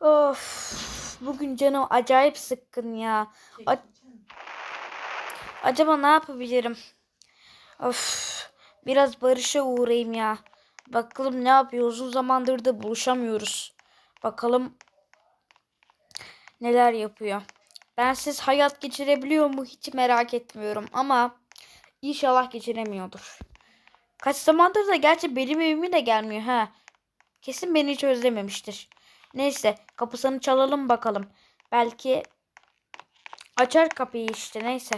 Of. Bugün canım acayip sıkkın ya. A- Acaba ne yapabilirim? Of. Biraz Barış'a uğrayayım ya. Bakalım ne yapıyor. Uzun zamandır da buluşamıyoruz. Bakalım neler yapıyor. Bensiz hayat geçirebiliyor mu hiç merak etmiyorum ama inşallah geçiremiyordur. Kaç zamandır da gerçi benim evime de gelmiyor ha. Kesin beni hiç özlememiştir. Neyse kapısını çalalım bakalım. Belki açar kapıyı işte neyse.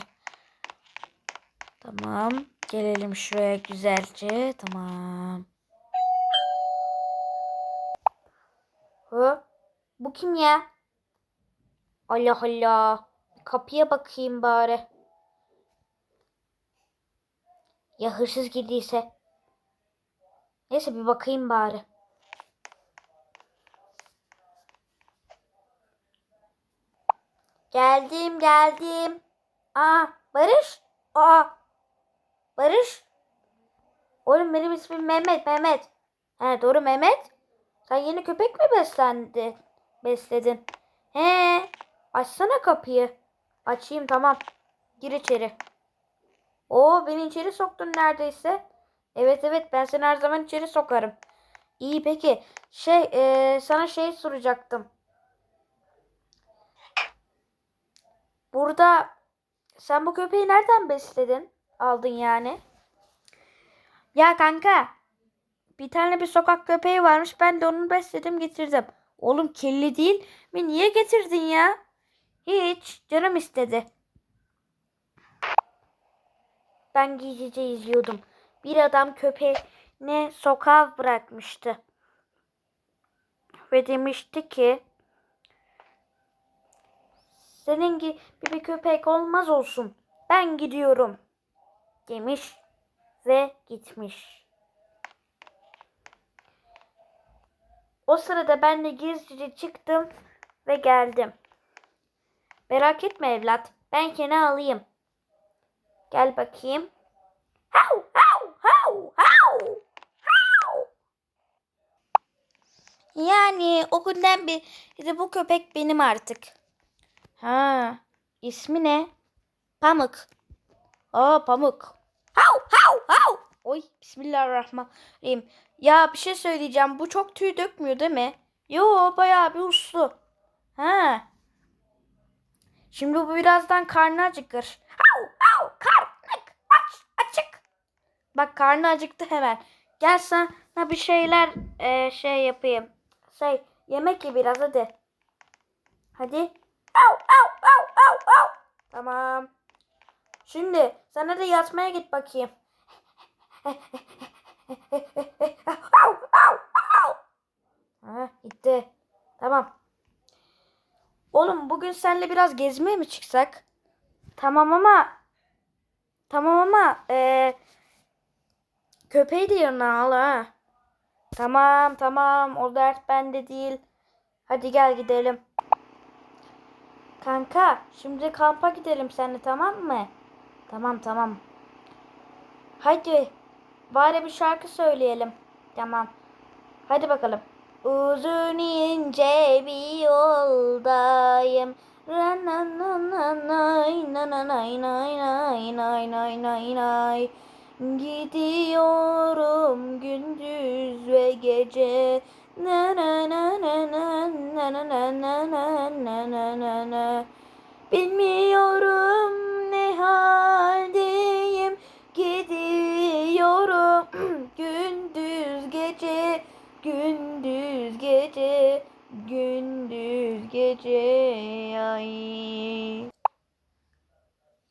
Tamam. Gelelim şuraya güzelce. Tamam. Hı? Bu kim ya? Allah Allah. Kapıya bakayım bari. Ya hırsız girdiyse. Neyse bir bakayım bari. Geldim geldim. Aa Barış. Aa Barış. Oğlum benim ismim Mehmet Mehmet. He doğru Mehmet. Sen yeni köpek mi beslendi? Besledin. He. Açsana kapıyı. Açayım tamam. Gir içeri. Oo beni içeri soktun neredeyse. Evet evet ben seni her zaman içeri sokarım. İyi peki. Şey eee, sana şey soracaktım. Burada sen bu köpeği nereden besledin? Aldın yani. Ya kanka bir tane bir sokak köpeği varmış. Ben de onu besledim getirdim. Oğlum kirli değil mi? Niye getirdin ya? Hiç. Canım istedi. Ben gizlice izliyordum. Bir adam köpeğini sokağa bırakmıştı. Ve demişti ki senin gibi bir köpek olmaz olsun. Ben gidiyorum. Demiş ve gitmiş. O sırada ben de gizlice çıktım ve geldim. Merak etme evlat. Ben seni alayım. Gel bakayım. Hav hav hav hav. hav. Yani o günden beri bu köpek benim artık. Ha, ismi ne? Pamuk. Aa Pamuk. Hav hav hav. Oy bismillahirrahmanirrahim. Ya bir şey söyleyeceğim. Bu çok tüy dökmüyor değil mi? Yo bayağı bir uslu. Ha. Şimdi bu birazdan karnı acıkır. Hav hav karnık aç açık. Bak karnı acıktı hemen. Gel sana bir şeyler e, şey yapayım. Şey yemek ye biraz hadi. Hadi. Au au au au au. Tamam. Şimdi sana da yatmaya git bakayım. au au au. Ha, gitti. Tamam. Oğlum bugün seninle biraz gezmeye mi çıksak? Tamam ama tamam ama eee köpeği de yanına al ha. Tamam tamam o dert bende değil. Hadi gel gidelim. Kanka şimdi kampa gidelim seninle tamam mı? Tamam tamam. Hadi bari bir şarkı söyleyelim. Tamam. Hadi bakalım. Uzun ince bir yoldayım. Gidiyorum gündüz ve gece. Na na na na na na na na na na na. Bilmiyorum ne haldeyim. Gidiyorum gündüz gece. Gündüz gece. Gündüz gece. Ay.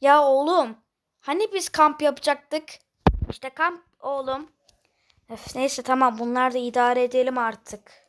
Ya oğlum. Hani biz kamp yapacaktık? İşte kamp oğlum. Öf, neyse tamam bunlar da idare edelim artık.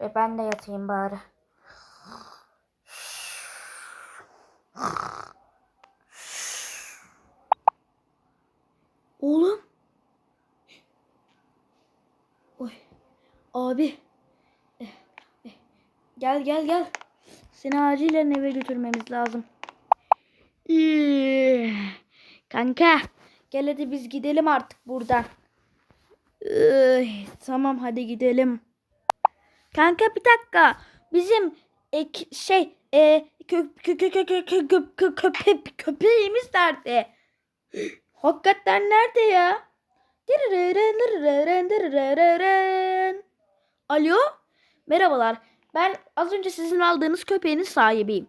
E ben de yatayım bari. Oğlum. Oy. Abi. Eh, eh. Gel gel gel. Seni acilen eve götürmemiz lazım. Üh. Kanka. Gel hadi biz gidelim artık buradan. Tamam hadi gidelim. Kanka bir dakika. Bizim ek, şey e, kö, kö, kö, kö, kö, kö, kö, kö, köpe, köpeğimiz nerede? Hakikaten nerede ya? Alo? Merhabalar. Ben az önce sizin aldığınız köpeğin sahibiyim.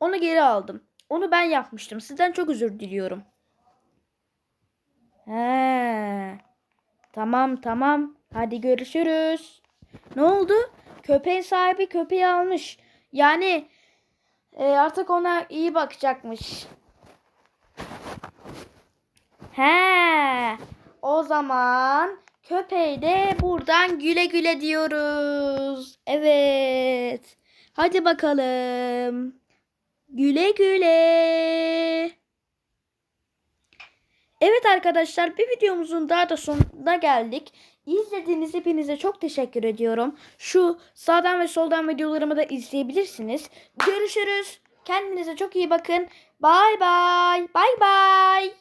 Onu geri aldım. Onu ben yapmıştım. Sizden çok özür diliyorum. He. Tamam tamam. Hadi görüşürüz. Ne oldu? Köpeğin sahibi köpeği almış. Yani e, artık ona iyi bakacakmış. He. O zaman köpeği de buradan güle güle diyoruz. Evet. Hadi bakalım. Güle güle. Evet arkadaşlar bir videomuzun daha da sonuna geldik. İzlediğiniz hepinize çok teşekkür ediyorum. Şu sağdan ve soldan videolarımı da izleyebilirsiniz. Görüşürüz. Kendinize çok iyi bakın. Bay bay. Bay bay.